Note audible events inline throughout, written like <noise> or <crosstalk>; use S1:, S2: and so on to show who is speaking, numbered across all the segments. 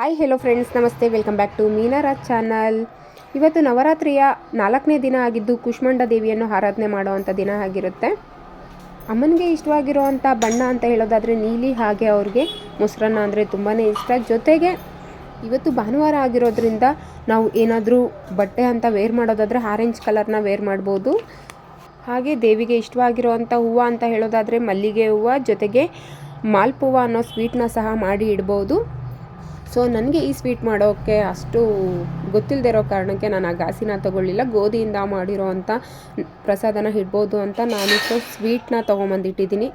S1: Hi hello friends ನಮಸ್ತೆ welcome back to Meenaraj channel ಇವತ್ತು ನವರಾತ್ರಿಯ ನಾಲ್ಕನೇ ದಿನ ಆಗಿದ್ದು ಕುಷ್ಮಂಡ ದೇವಿಯನ್ನು ಆರಾಧನೆ ಮಾಡುವಂಥ ದಿನ ಆಗಿರುತ್ತೆ. ಅಮ್ಮನಿಗೆ ಇಷ್ಟವಾಗಿರುವಂಥ ಬಣ್ಣ ಅಂತ ಹೇಳೋದಾದರೆ ನೀಲಿ, ಹಾಗೆ ಅವ್ರಿಗೆ ಮೊಸರನ್ನ ಅಂದರೆ ತುಂಬಾ ಇಷ್ಟ. ಜೊತೆಗೆ ಇವತ್ತು ಭಾನುವಾರ ಆಗಿರೋದ್ರಿಂದ ನಾವು ಏನಾದರೂ ಬಟ್ಟೆ ಅಂತ ವೇರ್ ಮಾಡೋದಾದರೆ ಆರೆಂಜ್ ಕಲರ್ನ ವೇರ್ ಮಾಡ್ಬೋದು. ಹಾಗೆ ದೇವಿಗೆ ಇಷ್ಟವಾಗಿರುವಂಥ ಹೂವು ಅಂತ ಹೇಳೋದಾದರೆ ಮಲ್ಲಿಗೆ ಹೂವು, ಜೊತೆಗೆ ಮಾಲ್ಪುವ ಅನ್ನೋ ಸ್ವೀಟ್ನ ಸಹ ಮಾಡಿ ಇಡ್ಬೋದು. ಸೊ ನನಗೆ ಈ ಸ್ವೀಟ್ ಮಾಡೋಕ್ಕೆ ಅಷ್ಟು ಗೊತ್ತಿಲ್ಲದೆ ಇರೋ ಕಾರಣಕ್ಕೆ ನಾನು ಆ ಗಾಸಿನ ತೊಗೊಳ್ಳಿಲ್ಲ, ಗೋಧಿಯಿಂದ ಮಾಡಿರೋ ಅಂಥ ಪ್ರಸಾದನ ಇಡ್ಬೋದು ಅಂತ ನಾನು ಸೊ ಸ್ವೀಟ್ನ ತೊಗೊಂಬಂದಿಟ್ಟಿದ್ದೀನಿ.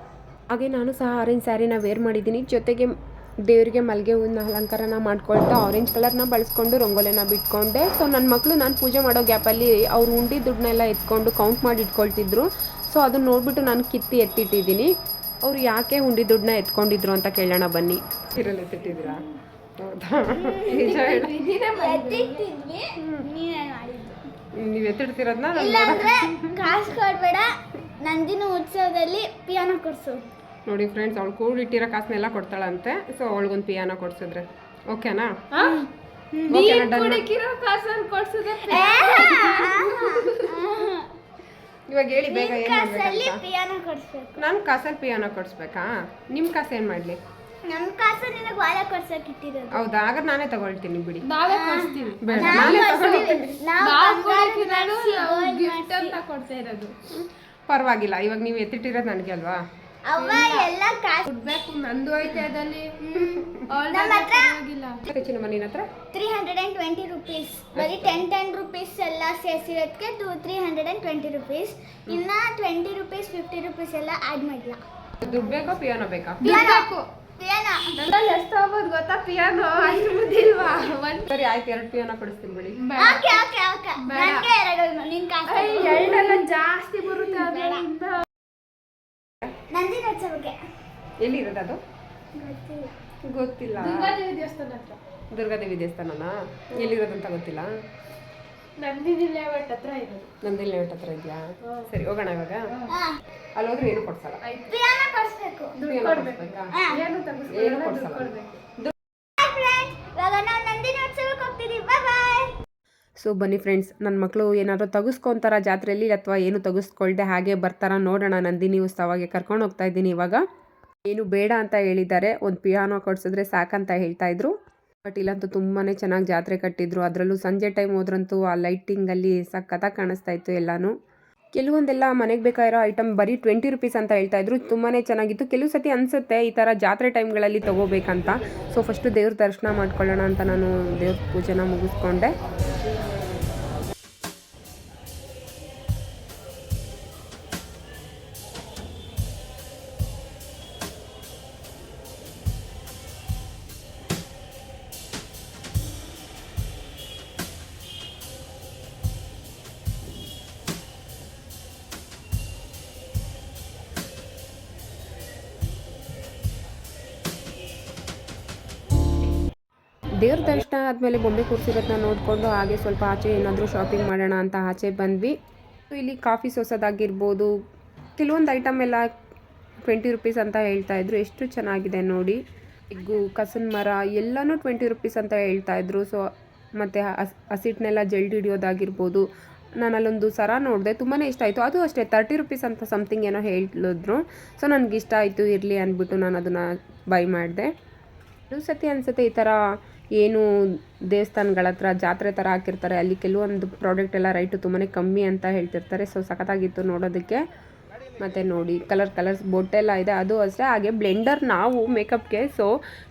S1: ಹಾಗೆ ನಾನು ಸಹ ಆರೆಂಜ್ ಸ್ಯಾರಿನ ವೇರ್ ಮಾಡಿದ್ದೀನಿ. ಜೊತೆಗೆ ದೇವರಿಗೆ ಮಲ್ಲಿಗೆ ಹೂವಿನ ಅಲಂಕಾರನ ಮಾಡ್ಕೊಳ್ತಾ ಆರೆಂಜ್ ಕಲರ್ನ ಬಳಸ್ಕೊಂಡು ರಂಗೋಲಿನ ಬಿಟ್ಕೊಂಡೆ. ಸೊ ನನ್ನ ಮಕ್ಕಳು ನಾನು ಪೂಜೆ ಮಾಡೋ ಗ್ಯಾಪಲ್ಲಿ ಅವ್ರು ಉಂಡಿ ದುಡ್ಡನ್ನೆಲ್ಲ ಎತ್ಕೊಂಡು ಕೌಂಟ್ ಮಾಡಿ ಇಟ್ಕೊಳ್ತಿದ್ರು. ಸೊ ಅದನ್ನ ನೋಡಿಬಿಟ್ಟು ನಾನು ಕಿತ್ತಿ ಎತ್ತಿಟ್ಟಿದ್ದೀನಿ. ಅವರು ಯಾಕೆ ಉಂಡಿ ದುಡ್ಡನ್ನ ಎತ್ಕೊಂಡಿದ್ರು ಅಂತ ಕೇಳೋಣ ಬನ್ನಿ. ಇರಲ್ಲ ಎತ್ತಿಟ್ಟಿದ್ದೀರಾ? ನೀವು
S2: ಇಲ್ಲಾಂದ್ರೆ ಕಾಸು ಕೊಡ್ಬೇಡ. ನಂದಿನ ಉತ್ಸವದಲ್ಲಿ ಪಿಯಾನೋ ಕೊಡ್ಸು.
S1: ನೋಡಿ ಫ್ರೆಂಡ್ಸ್ ಅವಳು ಕೂಡಿಟ್ಟಿರೋ ಕಾಸನ್ನೆಲ್ಲ ಕೊಡ್ತಾಳಂತೆ. So ಅವಳಿಗೊಂದು piano ಕೊಡ್ಸಿದ್ರೆ. ಓಕೆನಾ? ಇವಾಗ ಹೇಳಿ ಬೇಗ ನಾನು ಕಾಸಲ್ಲಿ ಪಿಯಾನೋ ಕೊಡಿಸ್ಬೇಕಾ. ನಿಮ್ಮ ಕಾಸು ಏನು ಮಾಡಲಿ?
S2: ನಮ್ಮ ಕಾಸು ನಿನಗೆ ಬಾಳೆ ಕೊಡ್ಸಕ್ ಇಟ್ಟಿರೋದು.
S1: ಹೌದಾ? ಆಗ ನಾನೇ ತಗೊಳ್ತೀನಿ ಬಿಡಿ.
S3: ನಾವೇ ಕೊಡ್ಸ್ತೀವಿ
S1: ಬೇಡ.
S2: ನಾವು
S1: ನಾನೇ
S2: ಕೊಡ್ಸ್ತೀವಿ. ನಾವು
S3: ನಾವು
S2: ಬಂಗಾರ
S3: ಕೊಡೋಕ್ಕಿಂತಲೂ
S2: ಮಾಡಿಸಿ
S3: ನಾವು
S2: gold
S3: ಗಿಫ್ಟ್ ಅಂತ ಕೊಡ್ತಾ ಇರೋದು.
S1: ಪರವಾಗಿಲ್ಲ. ಇವಾಗ ನೀವು ಎತ್ತಿಟ್ಟಿರೋದು ನನಗೆ ಅಲ್ವಾ?
S2: ಅವ್ವ ಎಲ್ಲ ಕಾಸು.
S3: ಕೊಡ್ಬೇಕು. ನಂದು ಐತೆ ಅದಲ್ಲಿ
S2: ನಮ್ಮ ಹತ್ರ
S3: ಆಗಿಲ್ಲ
S1: ಹೆಚ್ಚಿನ ಹತ್ರ.
S2: Three hundred and twenty rupees ಬರೀ ಟೆನ್ ಟೆನ್ ರುಪೀಸ್ ಎಲ್ಲ ಸೇರಿಸಿರೋದಕ್ಕೆ to three hundred and twenty rupees ಇನ್ನು ಟ್ವೆಂಟಿ ರುಪೀಸ್ ಫಿಫ್ಟಿ ರುಪೀಸ್ ಎಲ್ಲ ಆ್ಯಡ್ ಮಾಡಿಲ್ಲ
S1: ದುಡ್ಡು ಬೇಕೋ ಪಿಯಾನೋ ಬೇಕಾ?
S3: ಬೇಕು. ಗೊತ್ತಾ? ಪಿಯಾನೋ ಅಷ್ಟು ಒಂದ್
S1: ಸರಿ ಆಯ್ತು ಎರಡು ಪಿಯಾನೋ ಕೊಡಿಸ್ತೀನಿ ಬಿಡಿ.
S3: ಎರಡೆಲ್ಲ ಜಾಸ್ತಿ ಬರುತ್ತೆ ಅದರಿಂದ
S2: ನಂದಿನ ಉತ್ಸವಕ್ಕೆ
S1: ಎಲ್ಲಿರೋದು ಅದು? ಗೊತ್ತಿಲ್ಲ.
S3: ದುರ್ಗಾದೇವಿ ದೇವಸ್ಥಾನ ಹತ್ರ.
S1: ದುರ್ಗಾದೇವಿ ದೇವಸ್ಥಾನನಾ? ಎಲ್ಲಿರೋದಂತ ಗೊತ್ತಿಲ್ಲ.
S3: ನಂದಿನಿ ಲೇಔಟ್ ಹತ್ರ ಇರೋದು.
S1: ನಂದಿಲ್ ಲೇಔಟ್ ಹತ್ರ ಇದೆಯಾ? ಸರಿ ಹೋಗೋಣ ಇವಾಗ. ಅಲ್ಲಿ ಹೋದ್ರೆ ಏನು ಕೊಡ್ಸಲ್ಲ?
S2: ಪಿಯಾನೋ ಕೊಡಿಸ್ಬೇಕು.
S1: ಪಿಯಾನೋ ಕೊಡಿಸ್ಬೇಕಾ?
S3: ಏನು
S1: ಏನು
S3: ತಗೋಸ್ಕೊಳ್ಳೋಣ ದುಡ್ಡು
S1: ಕೊಡ್ಸಲ್ಲ?
S3: ಕೊಡ್ಬೇಕು.
S2: ಫ್ರೆಂಡ್ಸ್ ಇವಾಗ ನಾವು ನಂದಿನ ಉತ್ಸವಕ್ಕೆ ಹೋಗ್ತಿದ್ದೀವಿ ಬಾಯ್ ಬಾಯ್
S1: ಸೊ ಬನ್ನಿ ಫ್ರೆಂಡ್ಸ್ ನನ್ನ ಮಕ್ಕಳು ಏನಾದರೂ ತೆಗೆಸ್ಕೊಂತಾರ ಜಾತ್ರೆಯಲ್ಲಿ ಅಥವಾ ಏನು ತೆಗೆಸ್ಕೊಳ್ದೆ ಹಾಗೆ ಬರ್ತಾರ ನೋಡೋಣ. ನಂದಿನಿ ಉತ್ಸವಗೆ ಕರ್ಕೊಂಡು ಹೋಗ್ತಾ ಇದ್ದೀನಿ ಇವಾಗ. ಏನು ಬೇಡ ಅಂತ ಹೇಳಿದ್ದಾರೆ. ಒಂದು ಪಿಯಾನೋ ಕೊಡ್ಸಿದ್ರೆ ಸಾಕಂತ ಹೇಳ್ತಾ ಇದ್ರು. ಬಟ್ ಇಲ್ಲಂತೂ ತುಂಬಾ ಚೆನ್ನಾಗಿ ಜಾತ್ರೆ ಕಟ್ಟಿದ್ರು. ಅದರಲ್ಲೂ ಸಂಜೆ ಟೈಮ್ ಹೋದ್ರಂತೂ ಆ ಲೈಟಿಂಗಲ್ಲಿ ಸಖತ್ತಾಗಿ ಕಾಣಿಸ್ತಾ ಇತ್ತು ಎಲ್ಲಾನು. ಕೆಲವೊಂದೆಲ್ಲ ಮನೆಗೆ ಬೇಕಾಗಿರೋ ಐಟಮ್ ಬರೀ ಟ್ವೆಂಟಿ ರುಪೀಸ್ ಅಂತ ಹೇಳ್ತಾ ಇದ್ರು. ತುಂಬಾ ಚೆನ್ನಾಗಿತ್ತು. ಕೆಲವು ಸತಿ ಅನಿಸುತ್ತೆ ಈ ಥರ ಜಾತ್ರೆ ಟೈಮ್ಗಳಲ್ಲಿ ತೊಗೋಬೇಕಂತ. ಸೊ ಫಸ್ಟು ದೇವ್ರ ದರ್ಶನ ಮಾಡ್ಕೊಳ್ಳೋಣ ಅಂತ ನಾನು ದೇವ್ರ ಪೂಜೆನ ಮುಗಿಸ್ಕೊಂಡೆ. ದೇವ್ರ ದರ್ಶನ ಆದಮೇಲೆ ಬೊಂಬೆ ಕೂರಿಸಿರೋದನ್ನ ನೋಡಿಕೊಂಡು ಹಾಗೆ ಸ್ವಲ್ಪ ಆಚೆ ಏನಾದರೂ ಶಾಪಿಂಗ್ ಮಾಡೋಣ ಅಂತ ಆಚೆ ಬಂದ್ವಿ. ಇಲ್ಲಿ ಕಾಫಿ ಸೋಸೋದಾಗಿರ್ಬೋದು, ಕೆಲವೊಂದು ಐಟಮ್ ಎಲ್ಲ ಟ್ವೆಂಟಿ ರುಪೀಸ್ ಅಂತ ಹೇಳ್ತಾ ಇದ್ರು. ಎಷ್ಟು ಚೆನ್ನಾಗಿದೆ ನೋಡಿ. ಇಗ್ಗು, ಕಸನ್ ಮರ, ಎಲ್ಲನೂ ಟ್ವೆಂಟಿ ರುಪೀಸ್ ಅಂತ ಹೇಳ್ತಾ ಇದ್ರು. ಸೊ ಮತ್ತು ಹಸ್ ಹಸಿಟ್ಟನ್ನೆಲ್ಲ ಜಲ್ದಿ ಹಿಡಿಯೋದಾಗಿರ್ಬೋದು. ನಾನು ಅಲ್ಲೊಂದು ಸರ ನೋಡಿದೆ ತುಂಬಾ ಇಷ್ಟ ಆಯಿತು. ಅದು ಅಷ್ಟೇ ತರ್ಟಿ ರುಪೀಸ್ ಅಂತ ಸಮಥಿಂಗ್ ಏನೋ ಹೇಳಿದ್ರು. ಸೊ ನನಗೆ ಇಷ್ಟ ಆಯಿತು, ಇರಲಿ ಅಂದ್ಬಿಟ್ಟು ನಾನು ಅದನ್ನು ಬೈ ಮಾಡಿದೆ. ಕೆಲವು ಸತಿ ಅನಿಸುತ್ತೆ ಈ ಥರ ಏನು ದೇವಸ್ಥಾನಗಳ ಹತ್ರ ಜಾತ್ರೆ ಥರ ಹಾಕಿರ್ತಾರೆ. ಅಲ್ಲಿ ಕೆಲವೊಂದು ಪ್ರಾಡಕ್ಟ್ ಎಲ್ಲ ರೈಟು ತುಂಬಾ ಕಮ್ಮಿ ಅಂತ ಹೇಳ್ತಿರ್ತಾರೆ. ಸೊ ಸಖತ್ತಾಗಿತ್ತು ನೋಡೋದಕ್ಕೆ. ಮತ್ತು ನೋಡಿ ಕಲರ್ ಕಲರ್ಸ್ ಬೊಟ್ಟೆಲ್ಲ ಇದೆ. ಅದು ಅಷ್ಟೇ. ಹಾಗೆ ಬ್ಲೆಂಡರ್ ನಾವು ಮೇಕಪ್ಗೆ so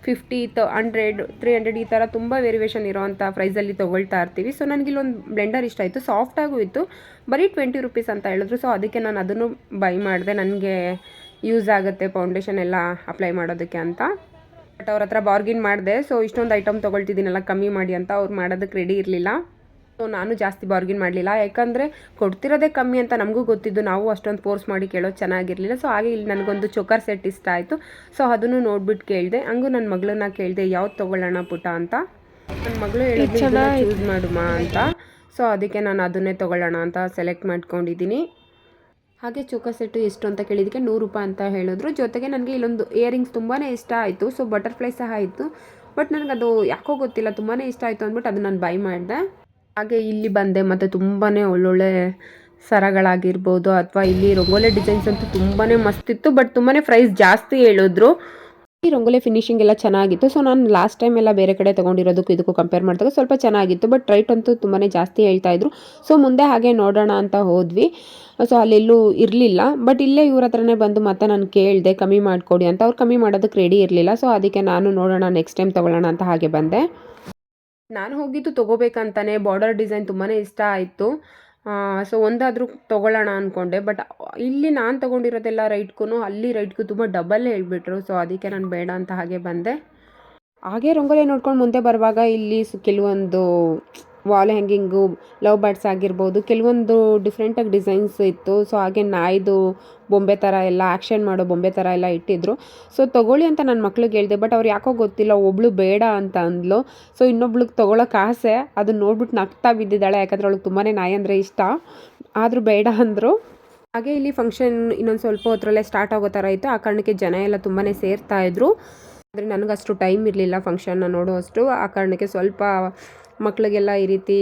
S1: fifty to hundred three hundred ಈ ಥರ ತುಂಬ ವೇರಿಯೇಷನ್ ಇರೋವಂಥ ಪ್ರೈಸಲ್ಲಿ ತೊಗೊಳ್ತಾ ಇರ್ತೀವಿ. ಸೊ ನನಗೆ ಇಲ್ಲೊಂದು ಬ್ಲೆಂಡರ್ ಇಷ್ಟ ಆಯಿತು. ಸಾಫ್ಟಾಗೂ ಇತ್ತು. ಬರೀ ಟ್ವೆಂಟಿ ರುಪೀಸ್ ಅಂತ ಹೇಳಿದ್ರು. ಸೊ ಅದಕ್ಕೆ ನಾನು ಅದನ್ನು ಬೈ ಮಾಡಿದೆ. ನನಗೆ ಯೂಸ್ ಆಗುತ್ತೆ ಫೌಂಡೇಶನ್ ಎಲ್ಲ ಅಪ್ಲೈ ಮಾಡೋದಕ್ಕೆ ಅಂತ. ಬಟ್ ಅವ್ರ ಹತ್ರ ಬಾರ್ಗಿನ್ ಮಾಡಿದೆ. ಸೊ ಇಷ್ಟೊಂದು ಐಟಮ್ ತೊಗೊಳ್ತಿದ್ದೀನಲ್ಲ ಕಮ್ಮಿ ಮಾಡಿ ಅಂತ ಅವ್ರು ಮಾಡೋದಕ್ಕೆ ರೆಡಿ ಇರಲಿಲ್ಲ. ಸೊ ನಾನು ಜಾಸ್ತಿ ಬಾರ್ಗಿನ್ ಮಾಡಲಿಲ್ಲ. ಯಾಕಂದರೆ ಕೊಡ್ತಿರೋದೇ ಕಮ್ಮಿ ಅಂತ ನಮಗೂ ಗೊತ್ತಿದ್ದು. ನಾವು ಅಷ್ಟೊಂದು ಫೋರ್ಸ್ ಮಾಡಿ ಕೇಳೋದು ಚೆನ್ನಾಗಿರಲಿಲ್ಲ. ಸೊ ಹಾಗೆ ಇಲ್ಲಿ ನನಗೊಂದು ಚೊಕರ್ ಸೆಟ್ ಇಷ್ಟ ಆಯಿತು. ಸೊ ಅದನ್ನು ನೋಡ್ಬಿಟ್ಟು ಕೇಳಿದೆ. ಹಂಗು ನನ್ನ ಮಗಳನ್ನ ಕೇಳಿದೆ, ಯಾವ್ದು ತೊಗೊಳ್ಳೋಣ ಪುಟ? ಅಂತ. ನನ್ನ ಮಗಳು ಹೇಳಿದ್ರು ಯೂಸ್ ಮಾಡುಮ? ಅಂತ. ಸೊ ಅದಕ್ಕೆ ನಾನು ಅದನ್ನೇ ತೊಗೊಳ್ಳೋಣ ಅಂತ ಸೆಲೆಕ್ಟ್ ಮಾಡ್ಕೊಂಡಿದ್ದೀನಿ. ಹಾಗೆ ಚೂಕ ಸೆಟ್ಟು ಎಷ್ಟು ಅಂತ ಕೇಳಿದ್ದಕ್ಕೆ ನೂರು ರೂಪಾಯಿ ಅಂತ ಹೇಳಿದ್ರು. ಜೊತೆಗೆ ನನಗೆ ಇಲ್ಲೊಂದು ಇಯರಿಂಗ್ಸ್ ತುಂಬಾ ಇಷ್ಟ ಆಯಿತು. ಸೊ ಬಟರ್ಫ್ಲೈ ಸಹ ಆಯಿತು. ಬಟ್ ಅದು ಯಾಕೋ ಗೊತ್ತಿಲ್ಲ ತುಂಬಾ ಇಷ್ಟ ಆಯಿತು ಅಂದ್ಬಿಟ್ಟು ಅದು ನಾನು ಬೈ ಮಾಡಿದೆ. ಹಾಗೆ ಇಲ್ಲಿ ಬಂದೆ. ಮತ್ತು ತುಂಬಾ ಒಳ್ಳೊಳ್ಳೆ ಸರಗಳಾಗಿರ್ಬೋದು, ಅಥವಾ ಇಲ್ಲಿ ರಂಗೋಲೆ ಡಿಸೈನ್ಸ್ ಅಂತೂ ತುಂಬಾ ಮಸ್ತಿತ್ತು ಬಟ್ ತುಂಬಾ ಪ್ರೈಸ್ ಜಾಸ್ತಿ ಹೇಳಿದ್ರು. ಈ ರಂಗೋಲಿ ಫಿನಿಶಿಂಗ್ ಎಲ್ಲ ಚೆನ್ನಾಗಿತ್ತು. ಸೊ ನಾನು ಲಾಸ್ಟ್ ಟೈಮ್ ಎಲ್ಲ ಬೇರೆ ಕಡೆ ತೊಗೊಂಡಿರೋದಕ್ಕೂ ಇದಕ್ಕೂ ಕಂಪೇರ್ ಮಾಡಿದಾಗ ಸ್ವಲ್ಪ ಚೆನ್ನಾಗಿತ್ತು ಬಟ್ ರೈಟ್ ಅಂತೂ ತುಂಬಾ ಜಾಸ್ತಿ ಹೇಳ್ತಾ ಇದ್ರು. ಸೊ ಮುಂದೆ ಹಾಗೆ ನೋಡೋಣ ಅಂತ ಹೋದ್ವಿ. ಸೊ ಅಲ್ಲೆಲ್ಲೂ ಇರಲಿಲ್ಲ ಬಟ್ ಇಲ್ಲೇ ಇವ್ರ ಹತ್ರನೇ ಬಂದು ಮತ್ತೆ ನಾನು ಕೇಳಿದೆ, ಕಮ್ಮಿ ಮಾಡಿಕೊಡಿ ಅಂತ. ಅವ್ರು ಕಮ್ಮಿ ಮಾಡೋದಕ್ಕೆ ರೆಡಿ ಇರಲಿಲ್ಲ. ಸೊ ಅದಕ್ಕೆ ನಾನು ನೋಡೋಣ ನೆಕ್ಸ್ಟ್ ಟೈಮ್ ತೊಗೊಳ್ಳೋಣ ಅಂತ ಹಾಗೆ ಬಂದೆ. ನಾನು ಹೋಗಿದ್ದು ತೊಗೋಬೇಕಂತಾನೆ ಬಾರ್ಡರ್ ಡಿಸೈನ್ ತುಂಬಾ ಇಷ್ಟ ಆಯಿತು. ಸೊ ಒಂದಾದರೂ ತೊಗೊಳ್ಳೋಣ ಅಂದ್ಕೊಂಡೆ ಬಟ್ ಇಲ್ಲಿ ನಾನು ತೊಗೊಂಡಿರೋದೆಲ್ಲ ರೈಟ್ಗೂ ಅಲ್ಲಿ ರೈಟ್ಗೂ ತುಂಬ ಡಬಲ್ ಹೇಳಿಬಿಟ್ರು ಸೊ ಅದಕ್ಕೆ ನಾನು ಬೇಡ ಅಂತ ಹಾಗೆ ಬಂದೆ. ಹಾಗೆ ರಂಗೋಲಿ ನೋಡ್ಕೊಂಡು ಮುಂದೆ ಬರುವಾಗ ಇಲ್ಲಿ ಕೆಲವೊಂದು ವಾಲ್ ಹ್ಯಾಂಗಿಂಗು ಲವ್ ಬರ್ಡ್ಸ್ ಆಗಿರ್ಬೋದು, ಕೆಲವೊಂದು ಡಿಫ್ರೆಂಟಾಗಿ ಡಿಸೈನ್ಸ್ ಇತ್ತು. ಸೊ ಹಾಗೆ ನಾಯ್ದು ಬೊಂಬೆ ಥರ ಎಲ್ಲ ಆ್ಯಕ್ಷನ್ ಮಾಡೋ ಬೊಂಬೆ ಥರ ಎಲ್ಲ ಇಟ್ಟಿದ್ರು. ಸೊ ತೊಗೊಳ್ಳಿ ಅಂತ ನನ್ನ ಮಕ್ಳಿಗೆ ಹೇಳಿದೆ ಬಟ್ ಅವ್ರು ಯಾಕೋ ಗೊತ್ತಿಲ್ಲ, ಒಬ್ಳು ಬೇಡ ಅಂತ ಅಂದ್ಲು. ಸೊ ಇನ್ನೊಬ್ಳಿಗೆ ತೊಗೊಳಕ್ಕೆ ಆಸೆ ಅದನ್ನ ನೋಡ್ಬಿಟ್ಟು ನಗ್ತಾ ಬಿದ್ದಿದ್ದಾಳೆ, ಯಾಕಂದ್ರೆ ಅವಳಿಗೆ ತುಂಬಾ ನಾಯಿ ಅಂದರೆ ಇಷ್ಟ. ಆದರೂ ಬೇಡ ಅಂದರು. ಹಾಗೆ ಇಲ್ಲಿ ಫಂಕ್ಷನ್ ಇನ್ನೊಂದು ಸ್ವಲ್ಪ ಹೊತ್ತರಲ್ಲೇ ಸ್ಟಾರ್ಟ್ ಆಗೋ ಥರ ಇತ್ತು. ಆ ಕಾರಣಕ್ಕೆ ಜನ ಎಲ್ಲ ತುಂಬಾ ಸೇರ್ತಾ ಇದ್ರು. ಆದರೆ ನನಗಷ್ಟು ಟೈಮ್ ಇರಲಿಲ್ಲ ಫಂಕ್ಷನ್ನ ನೋಡುವಷ್ಟು. ಆ ಕಾರಣಕ್ಕೆ ಸ್ವಲ್ಪ ಮಕ್ಕಳಿಗೆಲ್ಲ ಈ ರೀತಿ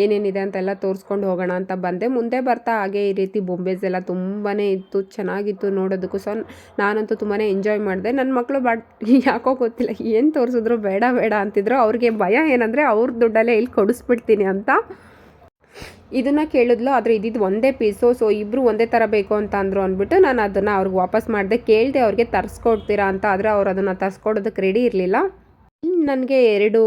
S1: ಏನೇನಿದೆ ಅಂತೆಲ್ಲ ತೋರಿಸ್ಕೊಂಡು ಹೋಗೋಣ ಅಂತ ಬಂದೆ. ಮುಂದೆ ಬರ್ತಾ ಹಾಗೆ ಈ ರೀತಿ ಬೊಂಬೆಸ್ ಎಲ್ಲ ತುಂಬಾ ಇತ್ತು, ಚೆನ್ನಾಗಿತ್ತು ನೋಡೋದಕ್ಕೂ ಸೊ ನಾನಂತೂ ತುಂಬಾ ಎಂಜಾಯ್ ಮಾಡಿದೆ. ನನ್ನ ಮಕ್ಕಳು ಬಟ್ <laughs> ಯಾಕೋ ಗೊತ್ತಿಲ್ಲ, ಏನು ತೋರಿಸಿದ್ರು ಬೇಡ ಬೇಡ ಅಂತಿದ್ರು. ಅವ್ರಿಗೆ ಭಯ ಏನಂದರೆ ಅವ್ರ ದುಡ್ಡಲ್ಲೇ ಇಲ್ಲಿ ಕೊಡಿಸ್ಬಿಡ್ತೀನಿ ಅಂತ. ಇದನ್ನು ಕೇಳಿದ್ಲು, ಆದರೆ ಇದ್ದಿದ್ದು ಒಂದೇ ಪೀಸು ಸೊ ಇಬ್ಬರು ಒಂದೇ ಥರ ಬೇಕು ಅಂತ ಅಂದರು ಅಂದ್ಬಿಟ್ಟು ನಾನು ಅದನ್ನು ಅವ್ರಿಗೆ ವಾಪಸ್ ಮಾಡಿದೆ. ಕೇಳಿದೆ ಅವ್ರಿಗೆ ತರಿಸ್ಕೊಡ್ತೀರಾ ಅಂತ, ಆದರೆ ಅವ್ರು ಅದನ್ನು ತರಿಸ್ಕೊಡೋದಕ್ಕೆ ರೆಡಿ ಇರಲಿಲ್ಲ. ನನಗೆ ಎರಡು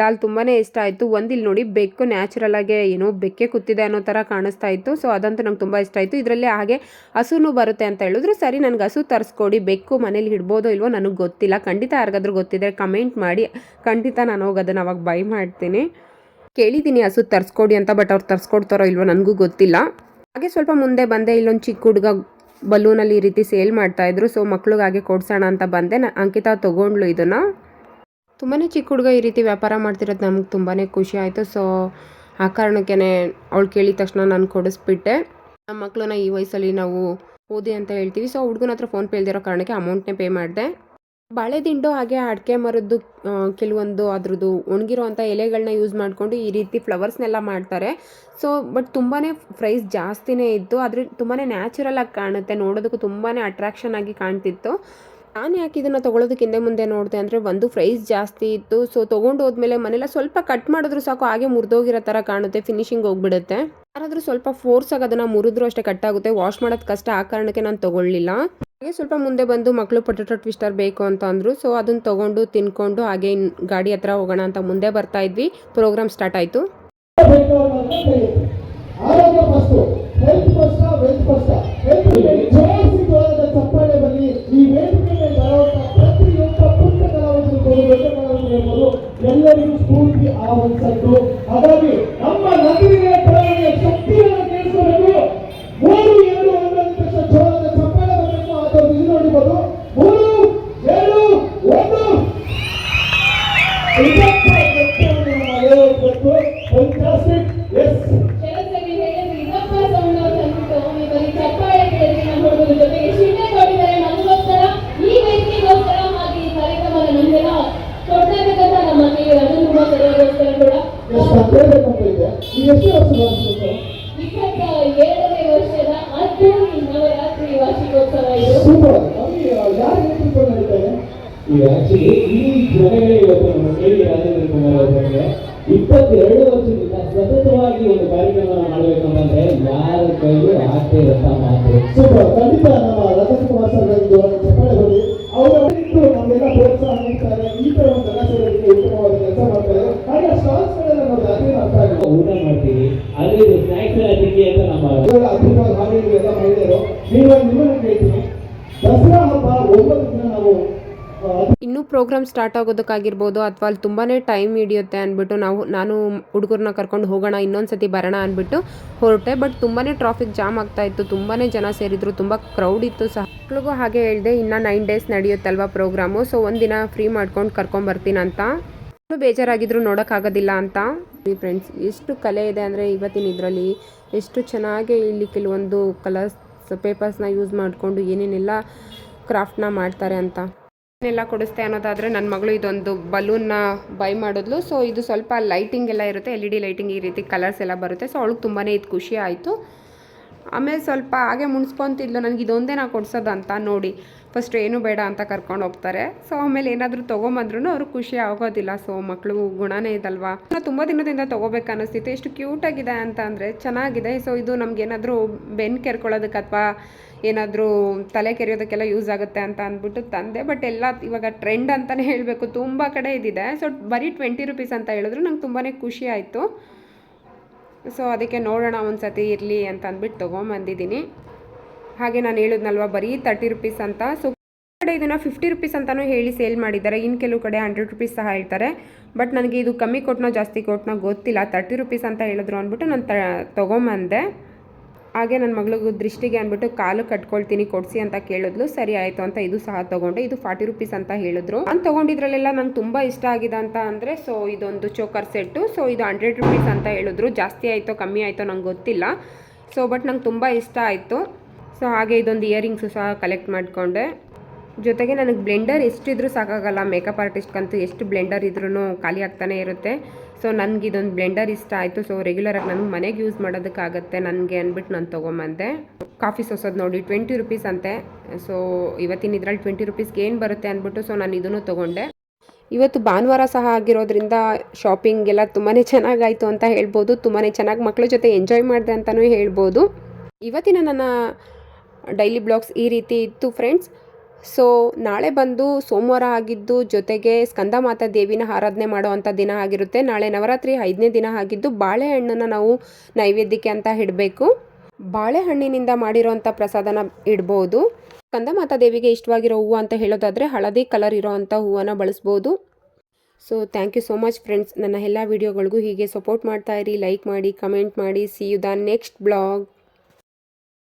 S1: ಡಾಲ್ ತುಂಬಾ ಇಷ್ಟ ಆಯಿತು. ಒಂದಿಲ್ಲಿ ನೋಡಿ, ಬೆಕ್ಕು ನ್ಯಾಚುರಲ್ ಆಗಿ ಏನೋ ಬೆಕ್ಕೆ ಕೂತಿದೆ ಅನ್ನೋ ಥರ ಕಾಣಿಸ್ತಾ ಇತ್ತು. ಸೊ ಅದಂತೂ ನಂಗೆ ತುಂಬ ಇಷ್ಟ ಆಯಿತು. ಇದರಲ್ಲಿ ಹಾಗೆ ಹಸುನು ಬರುತ್ತೆ ಅಂತ ಹೇಳಿದ್ರು. ಸರಿ, ನನಗೆ ಹಸು ತರಿಸ್ಕೊಡಿ, ಬೆಕ್ಕು ಮನೇಲಿ ಇಡ್ಬೋದೋ ಇಲ್ವೋ ನನಗೆ ಗೊತ್ತಿಲ್ಲ. ಖಂಡಿತ ಯಾರಿಗಾದ್ರೂ ಗೊತ್ತಿದ್ರೆ ಕಮೆಂಟ್ ಮಾಡಿ. ಖಂಡಿತ ನಾನು ಹೋಗಿ ಅದನ್ನು ಅವಾಗ ಬೈ ಮಾಡ್ತೀನಿ. ಕೇಳಿದ್ದೀನಿ ಹಸು ತರಿಸ್ಕೊಡಿ ಅಂತ ಬಟ್ ಅವ್ರು ತರಿಸ್ಕೊಡ್ತಾರೋ ಇಲ್ವೋ ನನಗೂ ಗೊತ್ತಿಲ್ಲ. ಹಾಗೆ ಸ್ವಲ್ಪ ಮುಂದೆ ಬಂದೆ. ಇಲ್ಲೊಂದು ಚಿಕ್ಕ ಹುಡುಗ ಬಲೂನಲ್ಲಿ ಈ ರೀತಿ ಸೇಲ್ ಮಾಡ್ತಾಯಿದ್ರು ಸೊ ಮಕ್ಳಿಗಾಗೆ ಹಾಗೆ ಕೊಡ್ಸೋಣ ಅಂತ ಬಂದೆ. ನ ಅಂಕಿತಾ ತೊಗೊಂಡ್ಲು ಇದನ್ನು. ತುಂಬಾ ಚಿಕ್ಕ ಹುಡುಗ ಈ ರೀತಿ ವ್ಯಾಪಾರ ಮಾಡ್ತಿರೋದು ನಮ್ಗೆ ತುಂಬಾ ಖುಷಿ ಆಯಿತು. ಸೊ ಆ ಕಾರಣಕ್ಕೇ ಅವಳು ಕೇಳಿದ ತಕ್ಷಣ ನಾನು ಕೊಡಿಸ್ಬಿಟ್ಟೆ. ನಮ್ಮ ಮಕ್ಕಳನ್ನ ಈ ವಯಸ್ಸಲ್ಲಿ ನಾವು ಓದಿ ಅಂತ ಹೇಳ್ತೀವಿ. ಸೊ ಹುಡುಗನ ಹತ್ರ ಫೋನ್ಪೇ ಇಲ್ದಿರೋ ಕಾರಣಕ್ಕೆ ಅಮೌಂಟ್ನೇ ಪೇ ಮಾಡಿದೆ. ಬಾಳೆದಿಂಡು ಹಾಗೆ ಅಡಿಕೆ ಮರದ್ದು ಕೆಲವೊಂದು ಅದ್ರದ್ದು ಒಣಗಿರೋ ಎಲೆಗಳನ್ನ ಯೂಸ್ ಮಾಡಿಕೊಂಡು ಈ ರೀತಿ ಫ್ಲವರ್ಸ್ನೆಲ್ಲ ಮಾಡ್ತಾರೆ. ಸೊ ಬಟ್ ತುಂಬಾ ಪ್ರೈಸ್ ಜಾಸ್ತಿನೇ ಇತ್ತು. ಆದರೆ ತುಂಬಾ ನ್ಯಾಚುರಲ್ ಆಗಿ ಕಾಣುತ್ತೆ. ನೋಡೋದಕ್ಕೂ ತುಂಬಾ ಅಟ್ರಾಕ್ಷನ್ ಆಗಿ ಕಾಣ್ತಿತ್ತು. ನಾನು ಯಾಕೆ ಇದನ್ನು ತೊಗೊಳೋದಕ್ಕೆ ಹಿಂದೆ ಮುಂದೆ ನೋಡಿದೆ ಅಂದರೆ ಒಂದು ಪ್ರೈಸ್ ಜಾಸ್ತಿ ಇತ್ತು. ಸೊ ತೊಗೊಂಡು ಹೋದ್ಮೇಲೆ ಮನೆಲ್ಲ ಸ್ವಲ್ಪ ಕಟ್ ಮಾಡಿದ್ರು ಸಾಕು, ಹಾಗೆ ಮುರಿದೋಗಿರೋ ಥರ ಕಾಣುತ್ತೆ ಫಿನಿಶಿಂಗ್ ಹೋಗ್ಬಿಡುತ್ತೆ. ಯಾರಾದರೂ ಸ್ವಲ್ಪ ಫೋರ್ಸಾಗಿ ಅದನ್ನು ಮುರಿದ್ರು ಅಷ್ಟೇ ಕಟ್ ಆಗುತ್ತೆ. ವಾಶ್ ಮಾಡೋದು ಕಷ್ಟ, ಆ ಕಾರಣಕ್ಕೆ ನಾನು ತೊಗೊಳ್ಳಿಲ್ಲ. ಹಾಗೆ ಸ್ವಲ್ಪ ಮುಂದೆ ಬಂದು ಮಕ್ಕಳು ಪೊಟೆಟೊ ಟ್ವಿಸ್ಟರ್ ಬೇಕು ಅಂತ ಅಂದರು. ಸೊ ಅದನ್ನು ತೊಗೊಂಡು ತಿನ್ಕೊಂಡು ಹಾಗೆ ಗಾಡಿ ಹತ್ರ ಹೋಗೋಣ ಅಂತ ಮುಂದೆ ಬರ್ತಾ ಇದ್ವಿ. ಪ್ರೋಗ್ರಾಮ್ ಸ್ಟಾರ್ಟ್ ಆಯಿತು.
S4: ಆರೋಗ್ಯ Bible said, ಹತ್ತೈದಕ್ಕಂತ ಇದೆ
S5: ನೀವು
S4: ಎಷ್ಟು ವರ್ಷ
S5: ವರ್ಷದ ಇದು
S4: ಸೂಪರ್
S6: ಈ ಇಪ್ಪತ್ತೆರಡು ವರ್ಷದಿಂದ ಸತತವಾಗಿ ಒಂದು ಕಾರ್ಯಕ್ರಮ ಮಾಡಬೇಕು ಅಂತಂದ್ರೆ ಯಾರ ಕೈಲೂ ಆಗ್ತಾ ಇರತ್ತ ಮಾತು
S4: ಸೂಪರ್ ಖಂಡಿತ ನಮ್ಮ ರತನ್ ಕುಮಾರ್ ಸರ್ ಒಂದು ಚಪ್ಪಾಳೆ ಬರಲಿ ಅವರು ಇಟ್ಟು ನಮಗೆಲ್ಲ ಪ್ರೋತ್ಸಾಹ ನೀಡ್ತಾರೆ ಈ ತರ ಒಂದು ಕೆಲಸ ಇರೋದಕ್ಕೆ ಉತ್ತಮವಾದ ಕೆಲಸ ಮಾಡ್ತಾರೆ ಹಾಗೆ ಸ್ಟಾಲ್ಸ್ ಗಳೆಲ್ಲ ನೋಡಿ ಅದೇನು ಅರ್ಥ ಆಗಿಲ್ಲ
S6: ಊಟ ಮಾಡ್ತೀವಿ ಅದೇ ಇದು ಸ್ನಾಕ್ಸ್ ಎಲ್ಲ ತಿಂಡಿ ಅಂತ ನಮ್ಮ
S4: ಇವೆಲ್ಲ ಅದ್ಭುತವಾದ ಹಾಡುಗಳು ಎಲ್ಲ ಮಾಡಿದರು ನೀವು ನಿಮ್ಮನ್ನು ಕೇಳ್ತೀನಿ ದಸರಾ ಹಬ್ಬ ಒಂಬತ್ತು ದಿನ ನಾವು ಆ,
S1: ಇನ್ನೂ ಪ್ರೋಗ್ರಾಮ್ ಸ್ಟಾರ್ಟ್ ಆಗೋದಕ್ಕಾಗಿರ್ಬೋದು ಅಥವಾ ಅಲ್ಲಿ ತುಂಬಾ ಟೈಮ್ ಹಿಡಿಯುತ್ತೆ ಅಂದ್ಬಿಟ್ಟು ನಾವು, ನಾನು ಹುಡುಗರನ್ನ ಕರ್ಕೊಂಡು ಹೋಗೋಣ ಇನ್ನೊಂದು ಸತಿ ಬರೋಣ ಅಂದ್ಬಿಟ್ಟು ಹೊರಟೆ. ಬಟ್ ತುಂಬಾ ಟ್ರಾಫಿಕ್ ಜಾಮ್ ಆಗ್ತಾ ಇತ್ತು ತುಂಬಾ ಜನ ಸೇರಿದ್ರು, ತುಂಬ ಕ್ರೌಡ್ ಇತ್ತು ಸಹ. ಮಕ್ಳಿಗೂ ಹಾಗೆ ಹೇಳಿದೆ, ಇನ್ನು ನೈನ್ ಡೇಸ್ ನಡೆಯುತ್ತಲ್ವಾ ಪ್ರೋಗ್ರಾಮು ಸೊ ಒಂದಿನ ಫ್ರೀ ಮಾಡ್ಕೊಂಡು ಕರ್ಕೊಂಬರ್ತೀನಿ ಅಂತ. ಬೇಜಾರಾಗಿದ್ರು ನೋಡೋಕ್ಕಾಗೋದಿಲ್ಲ ಅಂತ. ಫ್ರೆಂಡ್ಸ್ ಎಷ್ಟು ಕಲೆ ಇದೆ ಅಂದರೆ ಇವತ್ತಿನ ಇದರಲ್ಲಿ ಎಷ್ಟು ಚೆನ್ನಾಗಿ ಇಲ್ಲಿ ಕೆಲವೊಂದು ಕಲರ್ಸ್ ಪೇಪರ್ಸ್ನ ಯೂಸ್ ಮಾಡಿಕೊಂಡು ಏನೇನೆಲ್ಲ ಕ್ರಾಫ್ಟ್ನ ಮಾಡ್ತಾರೆ ಅಂತ. ಎಲ್ಲ ಕೊಡಿಸ್ತೆ ಅನ್ನೋದಾದರೆ ನನ್ನ ಮಗಳು ಇದೊಂದು ಬಲೂನ್ನ ಬೈ ಮಾಡಿದ್ಲು. ಸೊ ಇದು ಸ್ವಲ್ಪ ಲೈಟಿಂಗ್ ಎಲ್ಲ ಇರುತ್ತೆ. ಎಲ್ ಇ ಡಿ ಲೈಟಿಂಗ್ ಈ ರೀತಿ ಕಲರ್ಸ್ ಎಲ್ಲ ಬರುತ್ತೆ. ಸೊ ಅವಳಿಗೆ ತುಂಬಾ ಇದು ಖುಷಿ ಆಯಿತು. ಆಮೇಲೆ ಸ್ವಲ್ಪ ಹಾಗೆ ಮುಣಿಸ್ಕೊತಿದ್ಲು, ನನಗೆ ಇದೊಂದೇ ನಾ ಕೊಡ್ಸೋದಂತ ನೋಡಿ. ಫಸ್ಟ್ ಏನು ಬೇಡ ಅಂತ ಕರ್ಕೊಂಡು ಹೋಗ್ತಾರೆ. ಸೊ ಆಮೇಲೆ ಏನಾದರೂ ತೊಗೊಂಬಂದ್ರೂ ಅವ್ರಿಗೆ ಖುಷಿ ಆಗೋದಿಲ್ಲ. ಸೊ ಮಕ್ಕಳು ಗುಣನೇ ಇದಲ್ವಾ? ತುಂಬ ದಿನದಿಂದ ತೊಗೋಬೇಕು ಅನ್ನಿಸ್ತಿತ್ತು ಎಷ್ಟು ಕ್ಯೂಟಾಗಿದೆ ಅಂತ ಅಂದರೆ ಚೆನ್ನಾಗಿದೆ. ಸೊ ಇದು ನಮಗೇನಾದರೂ ಬೆನ್ನು ಕೆರ್ಕೊಳ್ಳೋದಕ್ಕೆ ಅಥವಾ ಏನಾದರೂ ತಲೆ ಕೆರೆಯೋದಕ್ಕೆಲ್ಲ ಯೂಸ್ ಆಗುತ್ತೆ ಅಂತ ಅಂದ್ಬಿಟ್ಟು ತಂದೆ. ಬಟ್ ಎಲ್ಲ ಇವಾಗ ಟ್ರೆಂಡ್ ಅಂತಲೇ ಹೇಳಬೇಕು. ತುಂಬ ಕಡೆ ಇದಿದೆ. ಸೊ ಬರೀ ಟ್ವೆಂಟಿ ರುಪೀಸ್ ಅಂತ ಹೇಳಿದ್ರು ನಂಗೆ ತುಂಬಾ ಖುಷಿ ಆಯಿತು. ಸೊ ಅದಕ್ಕೆ ನೋಡೋಣ ಒಂದು ಸತಿ ಇರಲಿ ಅಂತ ಅಂದ್ಬಿಟ್ಟು ತೊಗೊಂಬಂದಿದ್ದೀನಿ. ಹಾಗೆ ನಾನು ಹೇಳಿದ್ನಲ್ವ, ಬರೀ ತರ್ಟಿ ರುಪೀಸ್ ಅಂತ. ಸೊ ಕಡೆ ಇದನ್ನು ಫಿಫ್ಟಿ ರುಪೀಸ್ ಅಂತಲೂ ಹೇಳಿ ಸೇಲ್ ಮಾಡಿದ್ದಾರೆ. ಇನ್ನು ಕೆಲವು ಕಡೆ ಹಂಡ್ರೆಡ್ ರುಪೀಸ್ ಸಹ ಹೇಳ್ತಾರೆ. ಬಟ್ ನನಗೆ ಇದು ಕಮ್ಮಿ ಕೊಟ್ಟನೋ ಜಾಸ್ತಿ ಕೊಟ್ಟನೋ ಗೊತ್ತಿಲ್ಲ. ತರ್ಟಿ ರುಪೀಸ್ ಅಂತ ಹೇಳಿದ್ರು ಅಂದ್ಬಿಟ್ಟು ನಾನು ತ, ತೊಗೊಂಬಂದೆ. ಹಾಗೆ ನನ್ನ ಮಗಳಿಗೆ ದೃಷ್ಟಿಗೆ ಅಂದ್ಬಿಟ್ಟು ಕಾಲು ಕಟ್ಕೊಳ್ತೀನಿ, ಕೊಡಿಸಿ ಅಂತ ಕೇಳಿದ್ಲು. ಸರಿ ಆಯಿತು ಅಂತ ಇದು ಸಹ ತೊಗೊಂಡೆ. ಇದು ಫಾರ್ಟಿ ರುಪೀಸ್ ಅಂತ ಹೇಳಿದ್ರು. ನಾನು ತೊಗೊಂಡಿದ್ರಲ್ಲೆಲ್ಲ ನಂಗೆ ತುಂಬ ಇಷ್ಟ ಆಗಿದೆ ಅಂತ ಅಂದರೆ, ಸೊ ಇದೊಂದು ಚೋಕರ್ ಸೆಟ್ಟು. ಸೊ ಇದು ಹಂಡ್ರೆಡ್ ರುಪೀಸ್ ಅಂತ ಹೇಳಿದ್ರು. ಜಾಸ್ತಿ ಆಯಿತೋ, ಕಮ್ಮಿ ಆಯಿತೋ ನಂಗೆ ಗೊತ್ತಿಲ್ಲ. ಸೊ ಬಟ್ ನಂಗೆ ತುಂಬ ಇಷ್ಟ ಆಯಿತು. ಸೊ ಹಾಗೆ ಇದೊಂದು ಇಯರಿಂಗ್ಸು ಸಹ ಕಲೆಕ್ಟ್ ಮಾಡಿಕೊಂಡೆ. ಜೊತೆಗೆ ನನಗೆ ಬ್ಲೆಂಡರ್ ಎಷ್ಟಿದ್ರೂ ಸಾಕಾಗಲ್ಲ. ಮೇಕಪ್ ಆರ್ಟಿಸ್ಟ್ಗಂತೂ ಎಷ್ಟು ಬ್ಲೆಂಡರ್ ಇದ್ರೂ ಖಾಲಿ ಆಗ್ತಾನೆ ಇರುತ್ತೆ. ಸೊ ನನಗೆ ಇದೊಂದು ಬ್ಲೆಂಡರ್ ಇಷ್ಟ ಆಯಿತು. ಸೊ ರೆಗ್ಯುಲರಾಗಿ ನನಗೆ ಮನೆಗೆ ಯೂಸ್ ಮಾಡೋದಕ್ಕಾಗತ್ತೆ ನನಗೆ ಅಂದ್ಬಿಟ್ಟು ನಾನು ತೊಗೊಂಬಂದೆ. ಕಾಫಿ ಸೋಸೋದು ನೋಡಿ ಟ್ವೆಂಟಿ ರುಪೀಸ್ ಅಂತೆ. ಸೊ ಇವತ್ತಿನ ಇದರಲ್ಲಿ ಟ್ವೆಂಟಿ ರುಪೀಸ್ಗೆ ಏನು ಬರುತ್ತೆ ಅಂದ್ಬಿಟ್ಟು ಸೊ ನಾನು ಇದನ್ನು ತೊಗೊಂಡೆ. ಇವತ್ತು ಭಾನುವಾರ ಸಹ ಆಗಿರೋದ್ರಿಂದ ಶಾಪಿಂಗ್ ಎಲ್ಲ ತುಂಬಾ ಚೆನ್ನಾಗಾಯಿತು ಅಂತ ಹೇಳ್ಬೋದು. ತುಂಬಾ ಚೆನ್ನಾಗಿ ಮಕ್ಕಳ ಜೊತೆ ಎಂಜಾಯ್ ಮಾಡಿದೆ ಅಂತಲೂ ಹೇಳ್ಬೋದು. ಇವತ್ತಿನ ನನ್ನ ಡೈಲಿ ಬ್ಲಾಗ್ಸ್ ಈ ರೀತಿ ಇತ್ತು ಫ್ರೆಂಡ್ಸ್ ಸೊ ನಾಳೆ ಬಂದು ಸೋಮವಾರ ಆಗಿದ್ದು ಜೊತೆಗೆ ಸ್ಕಂದಮಾತಾ ದೇವಿನ ಆರಾಧನೆ ಮಾಡುವಂಥ ದಿನ ಆಗಿರುತ್ತೆ. ನಾಳೆ ನವರಾತ್ರಿ ಐದನೇ ದಿನ ಆಗಿದ್ದು ಬಾಳೆಹಣ್ಣನ್ನು ನಾವು ನೈವೇದ್ಯಕ್ಕೆ ಅಂತ ಇಡಬೇಕು. ಬಾಳೆಹಣ್ಣಿನಿಂದ ಮಾಡಿರೋವಂಥ ಪ್ರಸಾದನ ಇಡ್ಬೋದು. ಸ್ಕಂದಮಾತಾ ದೇವಿಗೆ ಇಷ್ಟವಾಗಿರೋ ಹೂವು ಅಂತ ಹೇಳೋದಾದರೆ ಹಳದಿ ಕಲರ್ ಇರೋವಂಥ ಹೂವನ್ನು ಬಳಸ್ಬೋದು. So thank you so much friends. ನನ್ನ ಎಲ್ಲ ವಿಡಿಯೋಗಳಿಗೂ ಹೀಗೆ ಸಪೋರ್ಟ್ ಮಾಡ್ತಾ ಇರಿ. ಲೈಕ್ ಮಾಡಿ, ಕಮೆಂಟ್ ಮಾಡಿ. See you the next blog